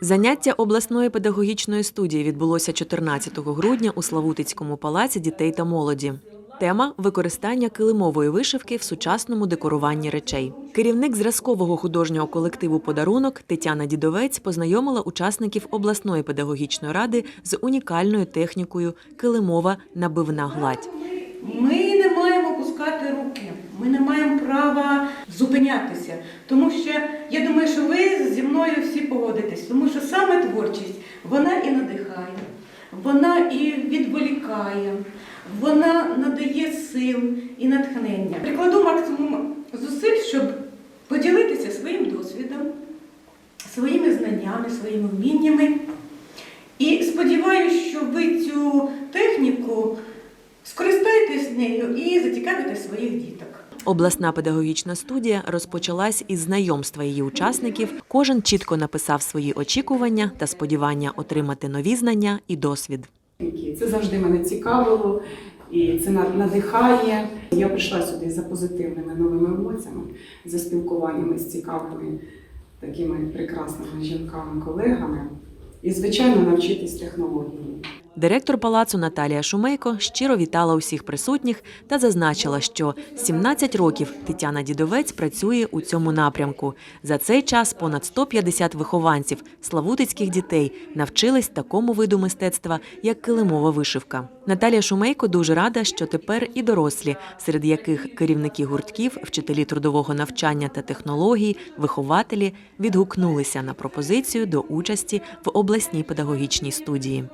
Заняття обласної педагогічної студії відбулося 14 грудня у Славутицькому палаці дітей та молоді. Тема використання килимової вишивки в сучасному декоруванні речей. Керівник зразкового художнього колективу Подарунок Тетяна Дідовець познайомила учасників обласної педагогічної ради з унікальною технікою килимова набивна гладь. Ми не маємо пускати руки, ми не маємо права зупинятися. Тому що я думаю, що ви зі мною всі погодитесь, тому що саме творчість вона і надихає, вона і відволікає, вона надає сил і натхнення. Прикладу максимум зусиль, щоб поділитися своїм досвідом, своїми знаннями, своїми вміннями. І сподіваюся, що ви цю техніку скористаєтесь нею і зацікавите своїх діток. Обласна педагогічна студія розпочалась із знайомства її учасників. Кожен чітко написав свої очікування та сподівання отримати нові знання і досвід. Це завжди мене цікавило і це на- надихає. Я прийшла сюди за позитивними новими емоціями, за спілкуваннями з цікавими такими прекрасними жінками-колегами і, звичайно, навчитись технології. Директор палацу Наталія Шумейко щиро вітала усіх присутніх та зазначила, що 17 років Тетяна Дідовець працює у цьому напрямку. За цей час понад 150 вихованців славутицьких дітей навчились такому виду мистецтва, як килимова вишивка. Наталія Шумейко дуже рада, що тепер і дорослі, серед яких керівники гуртків, вчителі трудового навчання та технологій, вихователі відгукнулися на пропозицію до участі в обласній педагогічній студії.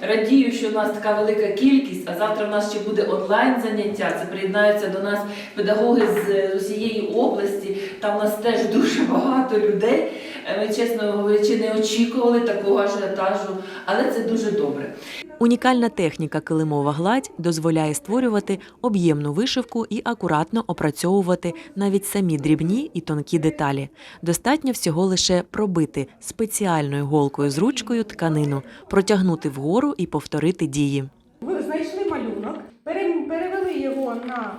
Радію, що у нас така велика кількість, а завтра в нас ще буде онлайн заняття. Це приєднаються до нас педагоги з усієї області. Там у нас теж дуже багато людей. Е, Ми, чесно говорячи, не очікували такого ажіотажу, але це дуже добре. Унікальна техніка килимова гладь дозволяє створювати об'ємну вишивку і акуратно опрацьовувати навіть самі дрібні і тонкі деталі. Достатньо всього лише пробити спеціальною голкою з ручкою тканину, протягнути вгору і повторити дії. Ви знайшли малюнок, перевели його на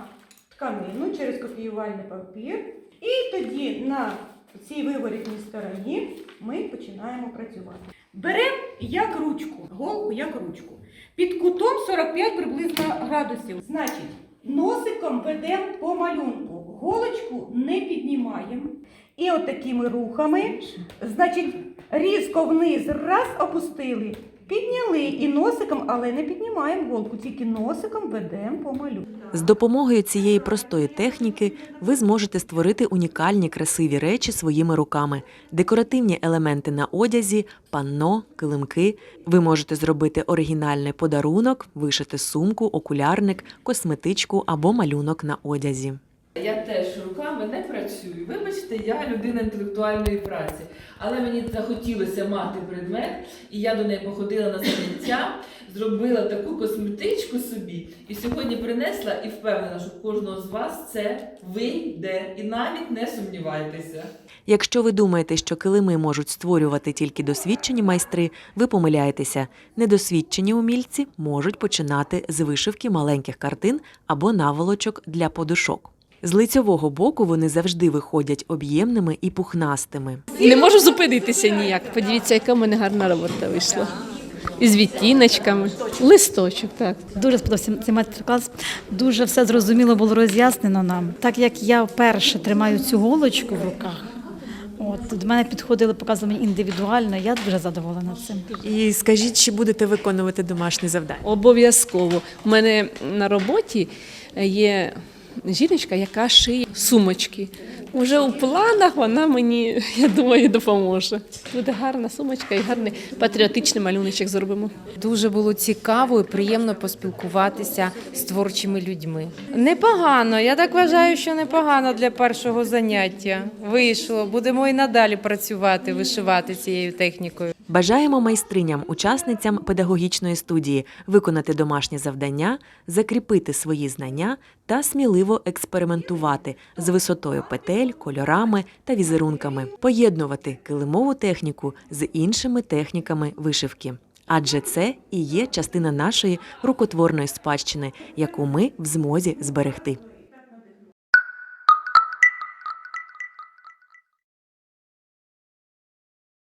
тканину через копіювальний папір, і тоді на цій виворітній стороні ми починаємо працювати. Беремо як ручку, голку як ручку. Під кутом 45 приблизно градусів. Значить, носиком ведемо по малюнку, голочку не піднімаємо. І от рухами, значить, різко вниз, раз опустили, підняли і носиком, але не піднімаємо голку, тільки носиком ведемо по малюнку. З допомогою цієї простої техніки ви зможете створити унікальні красиві речі своїми руками, декоративні елементи на одязі, панно, килимки. Ви можете зробити оригінальний подарунок, вишити сумку, окулярник, косметичку або малюнок на одязі. Я теж руками не працюю. Вибачте, я людина інтелектуальної праці. Але мені захотілося мати предмет, і я до неї походила на заняття, зробила таку косметичку собі. І сьогодні принесла і впевнена, що в кожного з вас це вийде. І навіть не сумнівайтеся. Якщо ви думаєте, що килими можуть створювати тільки досвідчені майстри, ви помиляєтеся. Недосвідчені умільці можуть починати з вишивки маленьких картин або наволочок для подушок. З лицьового боку вони завжди виходять об'ємними і пухнастими. Не можу зупинитися ніяк. Подивіться, яка в мене гарна робота вийшла. Із відтіночками. Листочок, так. Дуже сподобався цей майстер-клас. Дуже все зрозуміло було роз'яснено нам. Так як я вперше тримаю цю голочку в руках, от до мене підходили, показували мені індивідуально. Я дуже задоволена цим. І скажіть, чи будете виконувати домашні завдання? Обов'язково. У мене на роботі є жіночка, яка шиє сумочки. Уже у планах вона мені, я думаю, допоможе. Буде гарна сумочка і гарний патріотичний малюночок зробимо. Дуже було цікаво і приємно поспілкуватися з творчими людьми. Непогано, я так вважаю, що непогано для першого заняття. Вийшло. Будемо і надалі працювати, вишивати цією технікою. Бажаємо майстриням, учасницям педагогічної студії виконати домашнє завдання, закріпити свої знання та сміливо експериментувати з висотою петель, кольорами та візерунками, поєднувати килимову техніку з іншими техніками вишивки. Адже це і є частина нашої рукотворної спадщини, яку ми в змозі зберегти.